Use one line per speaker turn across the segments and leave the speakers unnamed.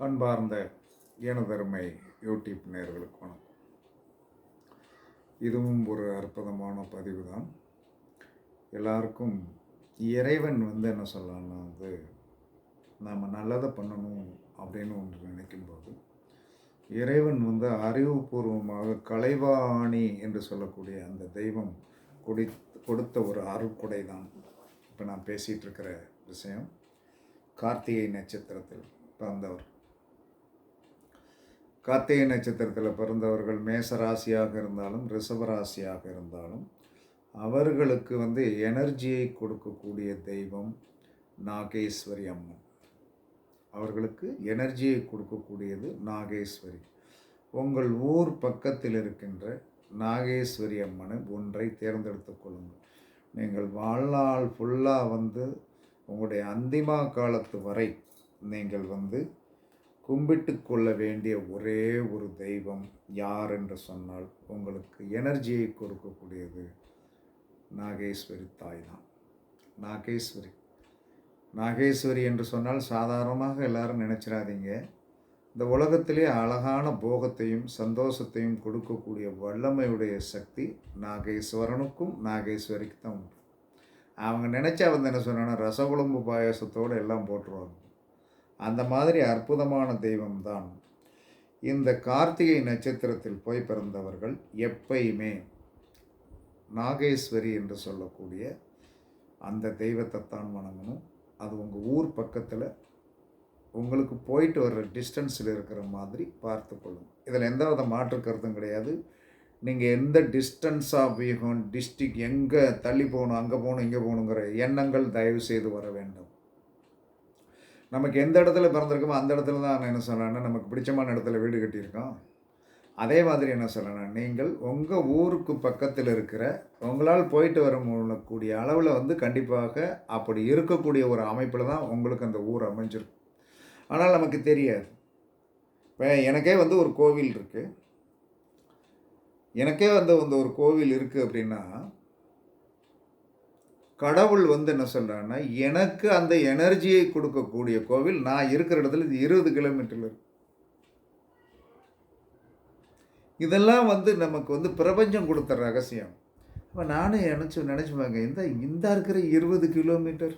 அன்பார்ந்த எனதருமை யூடியூப் நேர்களுக்கு வணக்கம். இதுவும் ஒரு அற்புதமான பதிவு தான் எல்லாருக்கும் இறைவன் வந்து என்ன சொல்லலாம்னா வந்து நாம் நல்லதை பண்ணணும் அப்படின்னு ஒன்று நினைக்கும்போது இறைவன் வந்து அறிவுபூர்வமாக கலைவாணி என்று சொல்லக்கூடிய அந்த தெய்வம் கொடி கொடுத்த ஒரு அருட்கொடை தான் இப்போ நான் பேசிகிட்டு இருக்கிற விஷயம் கார்த்திகை நட்சத்திரத்தில் பிறந்தவர். கார்த்திகை நட்சத்திரத்தில் பிறந்தவர்கள் மேச ராசியாக இருந்தாலும் ரிஷப ராசியாக இருந்தாலும் அவர்களுக்கு வந்து எனர்ஜியை கொடுக்கக்கூடிய தெய்வம் நாகேஸ்வரி அம்மன். அவர்களுக்கு எனர்ஜியை கொடுக்கக்கூடியது நாகேஸ்வரி. உங்கள் ஊர் பக்கத்தில் இருக்கின்ற நாகேஸ்வரி அம்மனை ஒன்றை தேர்ந்தெடுத்து கொள்ளுங்கள். நீங்கள் வாழ்நாள் ஃபுல்லாக வந்து உங்களுடைய அந்திமா காலத்து வரை நீங்கள் வந்து கும்பிட்டு கொள்ள வேண்டிய ஒரே ஒரு தெய்வம் யார் என்று சொன்னால் உங்களுக்கு எனர்ஜியை கொடுக்கக்கூடியது நாகேஸ்வரி தாய் தான். நாகேஸ்வரி. நாகேஸ்வரி என்று சொன்னால் சாதாரணமாக எல்லாரும் நினச்சிடாதீங்க இந்த உலகத்திலே அழகான போகத்தையும் சந்தோஷத்தையும் கொடுக்கக்கூடிய வல்லமையுடைய சக்தி நாகேஸ்வரனுக்கும் நாகேஸ்வரிக்கு தான் உண்டு. அவங்க நினச்சா வந்து என்ன சொன்னாங்கன்னா ரசகுழம்பு பாயாசத்தோடு எல்லாம் போட்டுருவாங்க. அந்த மாதிரி அற்புதமான தெய்வம்தான். இந்த கார்த்திகை நட்சத்திரத்தில் போய் பிறந்தவர்கள் எப்பயுமே நாகேஸ்வரி என்று சொல்லக்கூடிய அந்த தெய்வத்தை தான் வணங்கணும். அது உங்கள் ஊர் பக்கத்தில் உங்களுக்கு போயிட்டு வர்ற டிஸ்டன்ஸில் இருக்கிற மாதிரி பார்த்து கொள்ளும். இதில் எந்த வித மாற்று கருத்தும் கிடையாது. நீங்கள் எந்த டிஸ்டன்ஸ் ஆஃப் வியூகம் டிஸ்ட்ரிக் எங்கே தள்ளி போகணும் அங்கே போகணும் இங்கே போகணுங்கிற எண்ணங்கள் தயவு செய்து வர வேண்டும். நமக்கு எந்த இடத்துல பிறந்திருக்கோமோ அந்த இடத்துல தான் நான் என்ன சொல்லணும்னா நமக்கு பிடிச்சமான இடத்துல வீடு கட்டியிருக்கோம். அதே மாதிரி என்ன சொல்லணும் நீங்கள் உங்கள் ஊருக்கு பக்கத்தில் இருக்கிற உங்களால் போயிட்டு வர முடியக்கூடிய அளவில் வந்து கண்டிப்பாக அப்படி இருக்கக்கூடிய ஒரு அமைப்பில் தான் உங்களுக்கு அந்த ஊர் அமைஞ்சிருக்கும். ஆனால் நமக்கு தெரியாது. இப்போ எனக்கே வந்து ஒரு கோவில் இருக்குது எனக்கே வந்து வந்து ஒரு கோவில் இருக்குது அப்படின்னா கடவுள் வந்து என்ன சொல்கிறான்னா எனக்கு அந்த எனர்ஜியை கொடுக்கக்கூடிய கோவில் நான் இருக்கிற இடத்துல இது இருபது கிலோமீட்டரில் இருக்கு. இதெல்லாம் வந்து நமக்கு வந்து பிரபஞ்சம் கொடுத்த ரகசியம். இப்போ நானும் நினச்சி நினச்சிப்பாங்க இந்த இந்த இருக்கிற இருபது கிலோமீட்டர்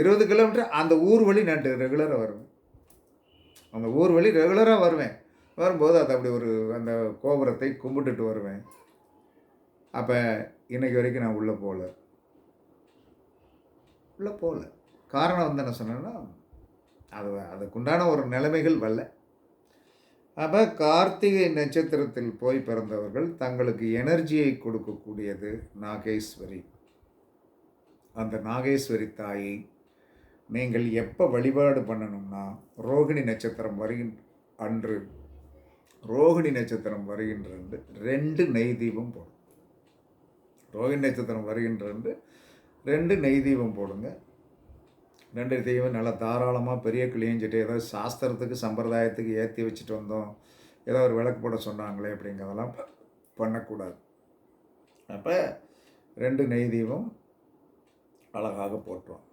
இருபது கிலோமீட்டர் அந்த ஊர் வழி நான் ரெகுலராக வருவேன். அந்த ஊர் வழி ரெகுலராக வருவேன். வரும்போது அது அப்படி ஒரு அந்த கோபுரத்தை கும்பிட்டுட்டு வருவேன். அப்போ இன்றைக்கி வரைக்கும் நான் உள்ளே போகல. உள்ளே போகல. காரணம் வந்து என்ன சொன்னேன்னா அது அதுக்குண்டான ஒரு நிலைமைகள் வரல. அப்போ கார்த்திகை நட்சத்திரத்தில் போய் பிறந்தவர்கள் தங்களுக்கு எனர்ஜியை கொடுக்கக்கூடியது நாகேஸ்வரி. அந்த நாகேஸ்வரி தாயை நீங்கள் எப்போ வழிபாடு பண்ணணும்னா ரோகிணி நட்சத்திரம் வருகின்ற அன்று ரோகிணி நட்சத்திரம் வருகின்ற ரெண்டு நெய் தீபம் போடும் ரோகிணி நட்சத்திரம் வருகின்ற ரெண்டு நெய் தீபம் போடுங்க. ரெண்டு தெய்வம் நல்லா தாராளமாக பெரிய கிளியஞ்சிட்டு ஏதோ சாஸ்திரத்துக்கு சம்பிரதாயத்துக்கு ஏற்றி வச்சுட்டு வந்தோம். ஏதோ ஒரு விளக்கு போட சொன்னாங்களே அப்படிங்கிறதெல்லாம் பண்ணக்கூடாது. அப்போ ரெண்டு நெய் தீபம் அழகாக போட்டுரும்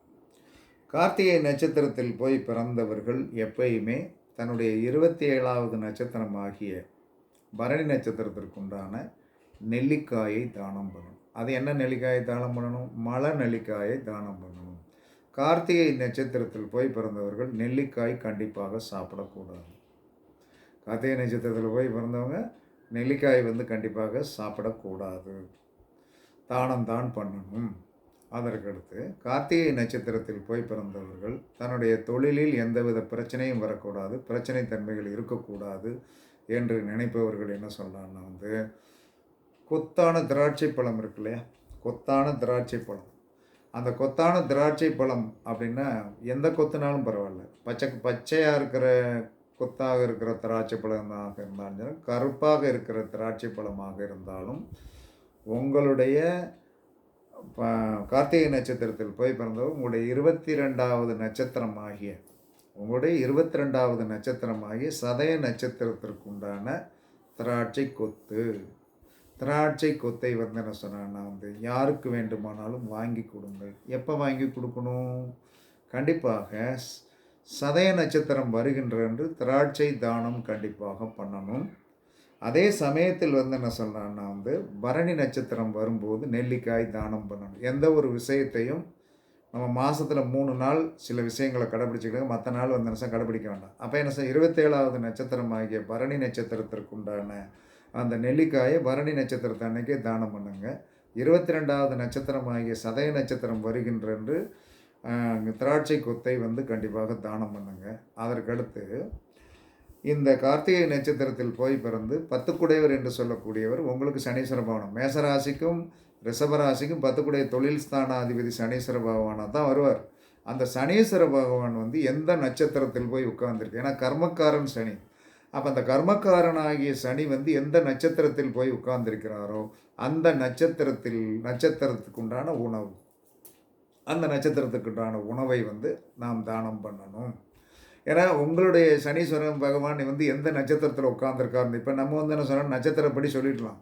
கார்த்திகை நட்சத்திரத்தில் போய் பிறந்தவர்கள் எப்பயுமே தன்னுடைய இருபத்தி ஏழாவது நட்சத்திரமாகிய பரணி நட்சத்திரத்திற்குண்டான நெல்லிக்காயை தானம் பண்ணணும் அது என்ன நெல்லிக்காயை தானம் பண்ணணும்? மலை நெல்லிக்காயை தானம் பண்ணணும். கார்த்திகை நட்சத்திரத்தில் போய் பிறந்தவர்கள் நெல்லிக்காய் கண்டிப்பாக சாப்பிடக்கூடாது. கார்த்திகை நட்சத்திரத்தில் போய் பிறந்தவங்க நெல்லிக்காய் வந்து கண்டிப்பாக சாப்பிடக்கூடாது. தானம் தான் பண்ணணும். அதற்கடுத்து கார்த்திகை நட்சத்திரத்தில் போய் பிறந்தவர்கள் தன்னுடைய தொழிலில் எந்தவித பிரச்சனையும் வரக்கூடாது பிரச்சனை தன்மைகள் இருக்கக்கூடாது என்று நினைப்பவர்கள் என்ன சொல்லலாம்னா வந்து கொத்தான திராட்சை பழம் இருக்கு இல்லையா? கொத்தான திராட்சை பழம். அந்த கொத்தான திராட்சை பழம் அப்படின்னா எந்த கொத்துனாலும் பரவாயில்ல. பச்சை பச்சையாக இருக்கிற கொத்தாக இருக்கிற திராட்சை பழமாக இருந்தாலும் கருப்பாக இருக்கிற திராட்சை பழமாக இருந்தாலும் உங்களுடைய கார்த்திகை நட்சத்திரத்தில் போய் பிறந்தவர் உங்களுடைய இருபத்தி ரெண்டாவது நட்சத்திரம் ஆகிய உங்களுடைய இருபத்தி ரெண்டாவது நட்சத்திரமாகிய சதய நட்சத்திரத்திற்குண்டான திராட்சை கொத்து. திராட்சை கொத்தை வந்து என்ன சொன்னான்னா வந்து யாருக்கு வேண்டுமானாலும் வாங்கி கொடுங்கள். எப்போ வாங்கி கொடுக்கணும்? கண்டிப்பாக சதய நட்சத்திரம் வருகின்ற என்று திராட்சை தானம் கண்டிப்பாக பண்ணணும். அதே சமயத்தில் வந்து என்ன சொல்கிறான்னா வந்து பரணி நட்சத்திரம் வரும்போது நெல்லிக்காய் தானம் பண்ணணும். எந்த ஒரு விஷயத்தையும் நம்ம மாதத்தில் மூணு நாள் சில விஷயங்களை கடைப்பிடிச்சிக்கலாம் மற்ற நாள் வந்து என்ன கடைப்பிடிக்க வேண்டாம். அப்போ என்ன சார் இருபத்தேழாவது நட்சத்திரம் ஆகிய பரணி நட்சத்திரத்திற்குண்டான அந்த நெல்லிக்காயை பரணி நட்சத்திரத்தை அன்னைக்கே தானம் பண்ணுங்க. இருபத்தி ரெண்டாவது நட்சத்திரம் ஆகிய சதய நட்சத்திரம் வருகின்றன்று திராட்சை கொத்தை வந்து கண்டிப்பாக தானம் பண்ணுங்க. அதற்கடுத்து இந்த கார்த்திகை நட்சத்திரத்தில் போய் பிறந்து பத்துக்குடையவர் என்று சொல்லக்கூடியவர் உங்களுக்கு சனீஸ்வர பவனம். மேசராசிக்கும் ரிஷபராசிக்கும் பத்துக்குடைய தொழில் ஸ்தானாதிபதி சனீஸ்வர பகவானாக தான் வருவார். அந்த சனீஸ்வர பகவான் வந்து எந்த நட்சத்திரத்தில் போய் உட்கார்ந்துருக்கு? ஏன்னா கர்மக்காரன் சனி. அப்போ அந்த கர்மக்காரனாகிய சனி வந்து எந்த நட்சத்திரத்தில் போய் உட்கார்ந்திருக்கிறாரோ அந்த நட்சத்திரத்தில் நட்சத்திரத்துக்கு உண்டான உணவு. அந்த நட்சத்திரத்துக்கு உண்டான உணவை வந்து நாம் தானம் பண்ணணும். ஏன்னா உங்களுடைய சனீஸ்வரன் பகவான் வந்து எந்த நட்சத்திரத்தில் உட்காந்துருக்காருன்னு இப்போ நம்ம வந்து என்ன சொன்னோம் நட்சத்திரப்படி சொல்லிடலாம்.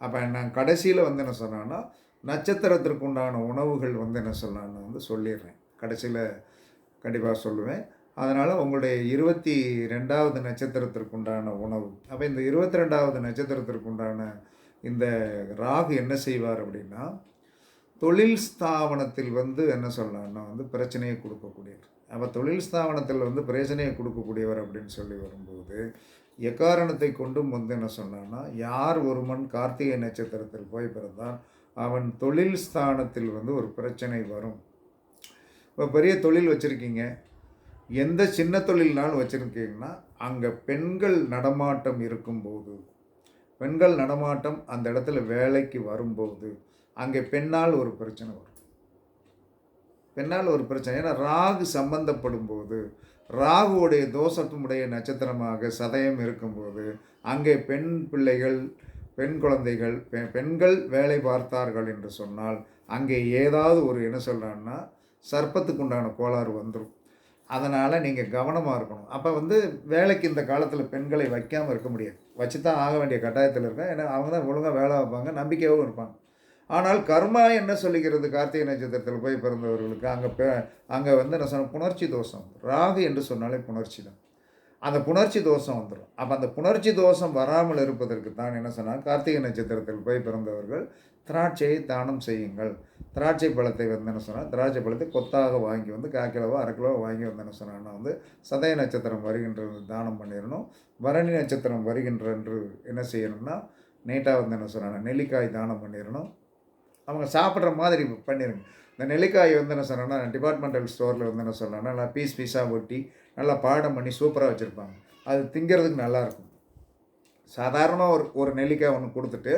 அப்போ நான் கடைசியில் வந்து என்ன சொன்னேன்னா நட்சத்திரத்திற்கு உண்டான உணவுகள் வந்து என்ன சொல்லலான்னு வந்து சொல்லிடுறேன். கடைசியில் கண்டிப்பாக சொல்லுவேன். அதனால் உங்களுடைய இருபத்தி ரெண்டாவது நட்சத்திரத்திற்கு உண்டான உணவு. அப்போ இந்த இருபத்தி ரெண்டாவது நட்சத்திரத்திற்குண்டான இந்த ராகு என்ன செய்வார் அப்படின்னா தொழில் ஸ்தாபனத்தில் வந்து என்ன சொல்லலாம்னா வந்து பிரச்சனையை கொடுக்கக்கூடியவர். அப்போ தொழில் ஸ்தாபனத்தில் வந்து பிரச்சனையை கொடுக்கக்கூடியவர் அப்படின்னு சொல்லி வரும்போது எக்காரணத்தை கொண்டும் வந்து என்ன சொன்னான்னா யார் ஒருவன் கார்த்திகை நட்சத்திரத்தில் போய் பிறந்தால் அவன் தொழில் ஸ்தானத்தில் வந்து ஒரு பிரச்சனை வரும். இப்போ பெரிய தொழில் வச்சுருக்கீங்க. எந்த சின்ன தொழில்னாலும் வச்சுருக்கீங்கன்னா அங்கே பெண்கள் நடமாட்டம் இருக்கும்போது பெண்கள் நடமாட்டம் அந்த இடத்துல வேலைக்கு வரும்போது அங்கே பெண்ணால் ஒரு பிரச்சனை வரும். பெண்ணால் ஒரு பிரச்சனை. ஏன்னா ராகு சம்பந்தப்படும் போது ராகுவுடைய தோஷத்தினுடைய நட்சத்திரமாக சதயம் இருக்கும்போது அங்கே பெண் பிள்ளைகள் பெண் குழந்தைகள் பெண்கள் வேலை பார்த்தார்கள் என்று சொன்னால் அங்கே ஏதாவது ஒரு என்ன சொல்கிறான்னா சர்ப்பத்துக்குண்டான கோளாறு வந்துடும் அதனால் நீங்கள் கவனமாக இருக்கணும். அப்போ வந்து வேலைக்கு இந்த காலத்தில் பெண்களை வைக்காமல் இருக்க முடியாது. வச்சு தான் ஆக வேண்டிய கட்டாயத்தில் இருக்கேன் ஏன்னா அவங்க தான் ஒழுங்காக வேலை வைப்பாங்க நம்பிக்கையாகவும் இருப்பாங்க. ஆனால் கர்மா என்ன சொல்லுகிறது கார்த்திகை நட்சத்திரத்தில் போய் பிறந்தவர்களுக்கு? அங்கே பே அங்கே வந்து என்ன சொன்ன புணர்ச்சி தோஷம். ராகு என்று சொன்னாலே புணர்ச்சி தான். அந்த புணர்ச்சி தோஷம் வந்துடும் அப்போ அந்த புணர்ச்சி தோஷம் வராமல் இருப்பதற்கு தான் என்ன சொன்னால் கார்த்திகை நட்சத்திரத்தில் போய் பிறந்தவர்கள் திராட்சையை தானம் செய்யுங்கள். திராட்சை பழத்தை வந்து என்ன சொன்னால் திராட்சை பழத்தை கொத்தாக வாங்கி வந்து கால் கிலோவோ அரை கிலோவோ வாங்கி வந்து என்ன சொன்னான்னா வந்து சதய நட்சத்திரம் வருகின்றது தானம் பண்ணிடணும். பரணி நட்சத்திரம் வருகின்றன்று என்ன செய்யணும்னா நீட்டாக வந்து என்ன சொன்னாங்க நெல்லிக்காய் தானம் பண்ணிடணும். அவங்க சாப்பிட்ற மாதிரி பண்ணிடுங்க இந்த நெல்லிக்காய் வந்து என்ன சொன்னேன்னா டிபார்ட்மெண்டல் ஸ்டோரில் வந்து என்ன சொன்னேன்னா நல்லா பீஸ் பீஸாக ஒட்டி நல்லா பாடம் பண்ணி சூப்பராக வச்சுருப்பாங்க. அது திங்கிறதுக்கு நல்லாயிருக்கும் சாதாரணமாக ஒரு ஒரு நெல்லிக்காய் ஒன்று கொடுத்துட்டு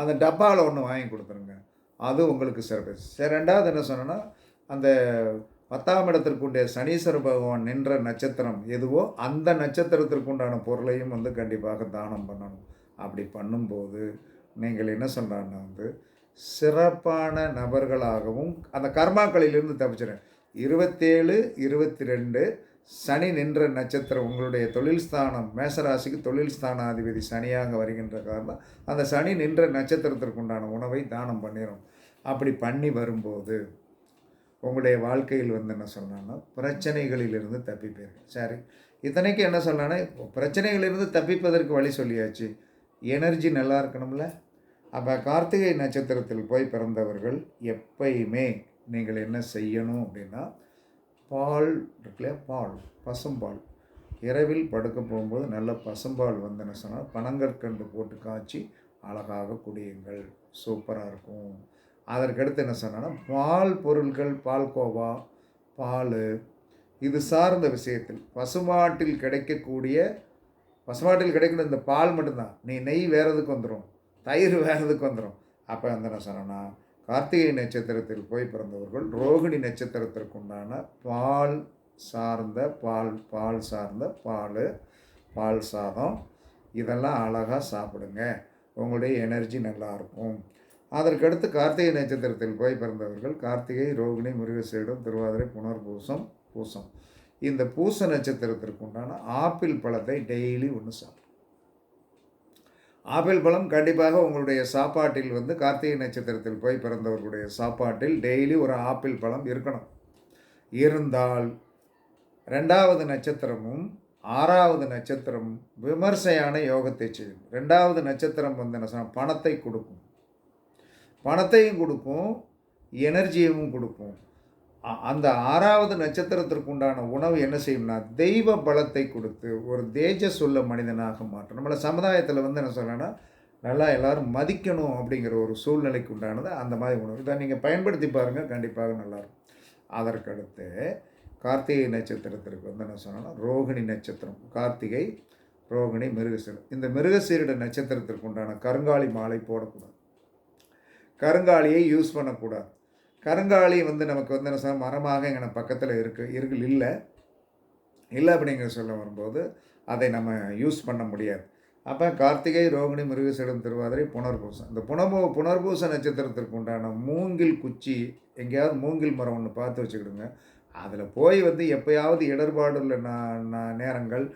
அந்த டப்பாவில் ஒன்று வாங்கி கொடுத்துருங்க. அது உங்களுக்கு சிறப்பு சரி ரெண்டாவது என்ன சொன்னேன்னா அந்த பத்தாம் இடத்திற்குண்டிய சனீஸ்வர பகவான் நின்ற நட்சத்திரம் எதுவோ அந்த நட்சத்திரத்திற்குண்டான பொருளையும் வந்து கண்டிப்பாக தானம் பண்ணணும். அப்படி பண்ணும்போது நீங்கள் என்ன சொல்கிறான்னா வந்து சிறப்பான நபர்களாகவும் அந்த கர்மாக்களிலிருந்து தப்பிச்சிடேன் இருபத்தேழு இருபத்தி ரெண்டு சனி நின்ற நட்சத்திரம் உங்களுடைய தொழில் ஸ்தானம் மேசராசிக்கு தொழில் ஸ்தானாதிபதி சனியாக வருகின்ற காரணம் அந்த சனி நின்ற நட்சத்திரத்திற்கு உண்டான உணவை தானம் பண்ணிடும் அப்படி பண்ணி வரும்போது உங்களுடைய வாழ்க்கையில் வந்து என்ன சொன்னான்னா பிரச்சனைகளிலிருந்து தப்பிப்பீர்கள். சரி இத்தனைக்கு என்ன சொன்னான்னா பிரச்சனைகளிலிருந்து தப்பிப்பதற்கு வழி சொல்லியாச்சு. எனர்ஜி நல்லா இருக்கணும்ல. அப்போ கார்த்திகை நட்சத்திரத்தில் போய் பிறந்தவர்கள் எப்பயுமே நீங்கள் என்ன செய்யணும் அப்படின்னா பால் இருக்குல்லையா? பால் பசும்பால். இரவில் படுக்க போகும்போது நல்ல பசும்பால் வந்து என்ன சொன்னால் பனங்கற்கண்டு போட்டு காய்ச்சி அழகாக குடியுங்கள். சூப்பராக இருக்கும். அதற்கடுத்து என்ன சொன்னால் பால் பொருட்கள் பால்கோவா பால் இது சார்ந்த விஷயத்தில் பசுமாட்டில் கிடைக்கக்கூடிய பசுமாட்டில் கிடைக்கிற இந்த பால் மட்டும்தான். நீ நெய் வேறதுக்கு வந்துடும் தயிர் வேறதுக்கு வந்துடும் அப்போ வந்து என்ன சொன்னேன்னா கார்த்திகை நட்சத்திரத்தில் போய் பிறந்தவர்கள் ரோகிணி நட்சத்திரத்திற்கு உண்டான பால் சார்ந்த பால் பால் சார்ந்த பால் பால் சாதம் இதெல்லாம் அழகாக சாப்பிடுங்க. உங்களுடைய எனர்ஜி நல்லாயிருக்கும். அதற்கடுத்து கார்த்திகை நட்சத்திரத்தில் போய் பிறந்தவர்கள் கார்த்திகை ரோகிணி முருகசீடம் திருவாதிரை புனர்பூசம் பூசம். இந்த பூச நட்சத்திரத்திற்கு உண்டான ஆப்பிள் பழத்தை டெய்லி ஒன்று சாப்பிடும் ஆப்பிள் பழம் கண்டிப்பாக உங்களுடைய சாப்பாட்டில் வந்து கார்த்திகை நட்சத்திரத்தில் போய் பிறந்தவர்களுடைய சாப்பாட்டில் டெய்லி ஒரு ஆப்பிள் பழம் இருக்கணும். இருந்தால் ரெண்டாவது நட்சத்திரமும் ஆறாவது நட்சத்திரம் விமர்சையான யோகத்தை செய்யும். ரெண்டாவது நட்சத்திரம் வந்து என்ன சொன்னால் பணத்தை கொடுக்கும். பணத்தையும் கொடுக்கும் எனர்ஜியையும் கொடுக்கும் அந்த ஆறாவது நட்சத்திரத்திற்கு உண்டான உணவு என்ன செய்யும்னா தெய்வ பலத்தை கொடுத்து ஒரு தேஜஸ் உள்ள மனிதனாக மாற்றும். நம்மளை சமுதாயத்தில் வந்து என்ன சொல்லணும்னா நல்லா எல்லோரும் மதிக்கணும் அப்படிங்கிற ஒரு சூழ்நிலைக்கு உண்டானது அந்த மாதிரி உணவு. இதை நீங்கள் பயன்படுத்தி பாருங்கள் கண்டிப்பாக நல்லாயிருக்கும். அதற்கடுத்து கார்த்திகை நட்சத்திரத்திற்கு வந்து என்ன சொன்னோன்னா ரோகிணி நட்சத்திரம் கார்த்திகை ரோகிணி மிருகசீரம் இந்த மிருகசீரிட நட்சத்திரத்திற்கு உண்டான கருங்காலி மாலை போடக்கூடாது. கருங்காலியை யூஸ் பண்ணக்கூடாது. கருங்காலி வந்து நமக்கு வந்து என்ன சொல்ல மரமாக எங்கள் பக்கத்தில் இருக்கு இருக்கு இல்லை. இல்லை அப்படிங்கிற சொல்ல வரும்போது அதை நம்ம யூஸ் பண்ண முடியாது. அப்போ கார்த்திகை ரோகிணி மிருகசீடம் திருவாதிரை புனர்பூசம். இந்த புனர்பூ புனர்பூச நட்சத்திரத்திற்கு உண்டான மூங்கில் குச்சி எங்கேயாவது மூங்கில் மரம் ஒன்று பார்த்து வச்சுக்கிடுங்க. அதில் போய் வந்து எப்போயாவது இடர்பாடுள்ள ந நேரங்கள்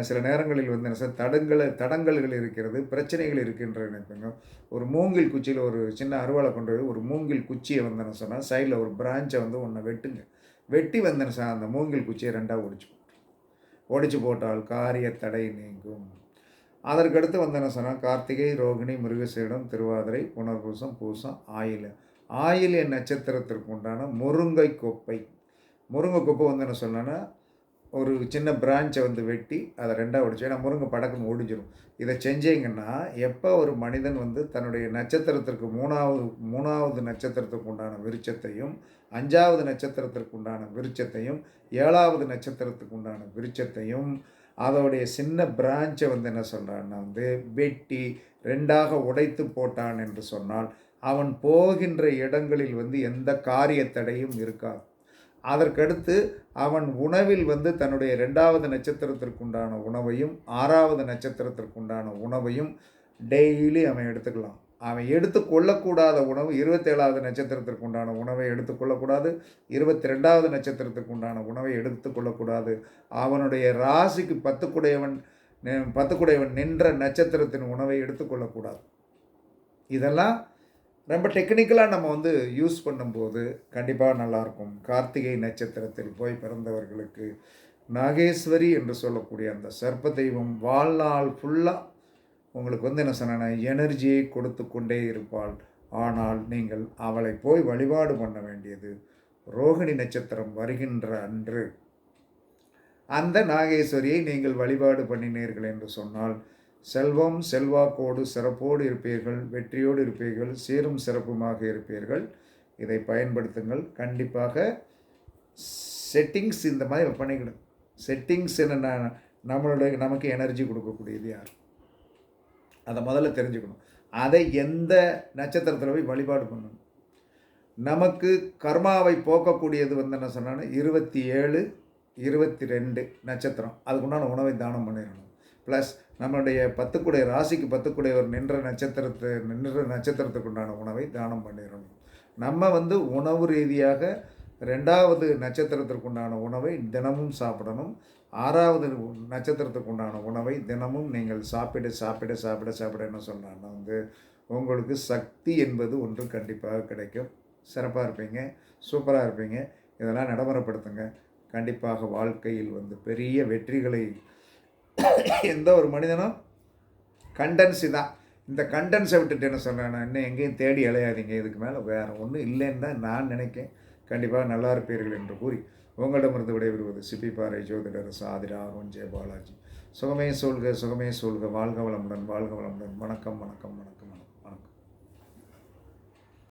சில நேரங்களில் வந்து என்ன சார் தடங்களை தடங்கல்கள் இருக்கிறது பிரச்சனைகள் இருக்கின்ற ஒரு மூங்கில் குச்சியில் ஒரு சின்ன அருவாளை கொண்டு போய் ஒரு மூங்கில் குச்சியை வந்து என்ன சொன்னால் சைடில் ஒரு பிரான்ச்சை வந்து ஒன்று வெட்டுங்க. வெட்டி வந்தேன் சார் அந்த மூங்கில் குச்சியை ரெண்டாக ஒடிச்சு போட்டு ஒடிச்சு போட்டால் காரிய தடை நீங்கும். அதற்கடுத்து வந்து என்ன சொன்னால் கார்த்திகை ரோகிணி மிருகசீடம் திருவாதிரை புனர்பூசம் பூசம் ஆயில. ஆயிலிய நட்சத்திரத்திற்கு உண்டான முருங்கை கொப்பை. முருங்கை கொப்பை வந்து என்ன சொன்னேன்னா ஒரு சின்ன பிரான்ச்சை வந்து வெட்டி அதை ரெண்டாக ஒடிச்சு ஏன்னா முருங்கை படக்குன்னு ஒடிஞ்சிடும் இதை செஞ்சீங்கன்னா எப்போ ஒரு மனிதன் வந்து தன்னுடைய நட்சத்திரத்திற்கு மூணாவது மூணாவது நட்சத்திரத்துக்கு உண்டான விருட்சத்தையும் அஞ்சாவது நட்சத்திரத்திற்கு உண்டான விருட்சத்தையும் ஏழாவது நட்சத்திரத்துக்கு உண்டான விருட்சத்தையும் அதோடைய சின்ன பிரான்ச்சை வந்து என்ன சொல்கிறான்னா வந்து வெட்டி ரெண்டாக உடைத்து போட்டான் என்று சொன்னால் அவன் போகின்ற இடங்களில் வந்து எந்த காரியத்தடையும் இருக்காது. அதற்கடுத்து அவன் உணவில் வந்து தன்னுடைய ரெண்டாவது நட்சத்திரத்திற்குண்டான உணவையும் ஆறாவது நட்சத்திரத்திற்குண்டான உணவையும் டெய்லி அவன் எடுத்துக்கலாம். அவன் எடுத்து கொள்ளக்கூடாத உணவு இருபத்தேழாவது நட்சத்திரத்திற்கு உண்டான உணவை எடுத்துக்கொள்ளக்கூடாது இருபத்தி ரெண்டாவது நட்சத்திரத்திற்குண்டான உணவை எடுத்துக்கொள்ளக்கூடாது அவனுடைய ராசிக்கு பத்துக்குடையவன் பத்துக்குடையவன் நின்ற நட்சத்திரத்தின் உணவை எடுத்துக்கொள்ளக்கூடாது இதெல்லாம் ரொம்ப டெக்னிக்கலாக நம்ம வந்து யூஸ் பண்ணும்போது கண்டிப்பாக நல்லாயிருக்கும். கார்த்திகை நட்சத்திரத்தில் போய் பிறந்தவர்களுக்கு நாகேஸ்வரி என்று சொல்லக்கூடிய அந்த சர்ப்ப தெய்வம் வாழ்நாள் ஃபுல்லாக உங்களுக்கு வந்து என்ன சொன்னேன்னா எனர்ஜியை கொடுத்து கொண்டே இருப்பாள். ஆனால் நீங்கள் அவளை போய் வழிபாடு பண்ண வேண்டியது ரோகிணி நட்சத்திரம் வருகின்ற அன்று. அந்த நாகேஸ்வரியை நீங்கள் வழிபாடு பண்ணினீர்கள் என்று சொன்னால் செல்வம் செல்வாக்கோடு சிறப்போடு இருப்பீர்கள் வெற்றியோடு இருப்பீர்கள் சீரும் சிறப்புமாக இருப்பீர்கள். இதை பயன்படுத்துங்கள். கண்டிப்பாக செட்டிங்ஸ் இந்த மாதிரி பண்ணிக்கணும் செட்டிங்ஸ் என்ன நம்மளுடைய நமக்கு எனர்ஜி கொடுக்கக்கூடியது யார்? அதை முதல்ல தெரிஞ்சுக்கணும். அதை எந்த நட்சத்திரத்தில் போய் வழிபாடு பண்ணணும்? நமக்கு கர்மாவை போக்கக்கூடியது வந்து என்ன சொன்னாலும் இருபத்தி ஏழு இருபத்தி ரெண்டு நட்சத்திரம். அதுக்குண்டான உணவை தானம் பண்ணிடணும். ப்ளஸ் நம்மளுடைய பத்துக்குடைய ராசிக்கு பத்துக்குடையவர் நின்ற நட்சத்திரத்தை நின்ற நட்சத்திரத்துக்கு உண்டான உணவை தானம் பண்ணிடணும். நம்ம வந்து உணவு ரீதியாக ரெண்டாவது நட்சத்திரத்திற்குண்டான உணவை தினமும் சாப்பிடணும். ஆறாவது நட்சத்திரத்துக்கு உண்டான உணவை தினமும் நீங்கள் சாப்பிட சாப்பிட சாப்பிட சாப்பிட என்ன சொல்கிறாங்கன்னா வந்து உங்களுக்கு சக்தி என்பது ஒன்று கண்டிப்பாக கிடைக்கும். சிறப்பாக இருப்பீங்க சூப்பராக இருப்பீங்க. இதெல்லாம் நடைமுறைப்படுத்துங்க. கண்டிப்பாக வாழ்க்கையில் வந்து பெரிய வெற்றிகளை எந்த ஒரு மனிதனும் கண்டன்சி தான் இந்த கண்டன்ஸை விட்டுட்டு என்ன சொல்கிறேன் இன்னும் எங்கேயும் தேடி அலையாதீங்க. இதுக்கு மேலே வேறு ஒன்றும் இல்லைன்னு தான் நான் நினைக்கேன். கண்டிப்பாக நல்லா இருப்பீர்கள் என்று கூறி உங்களிடமிருந்து விடைபெறுவது சிப்பிப்பாறை ஜோதிடர் சாதிரா அருண் ஜெய பாலாஜி சுகமே சொல்க சுகமே சொல்க வாழ்க வளமுடன் வாழ்க வளமுடன். வணக்கம் வணக்கம் வணக்கம்.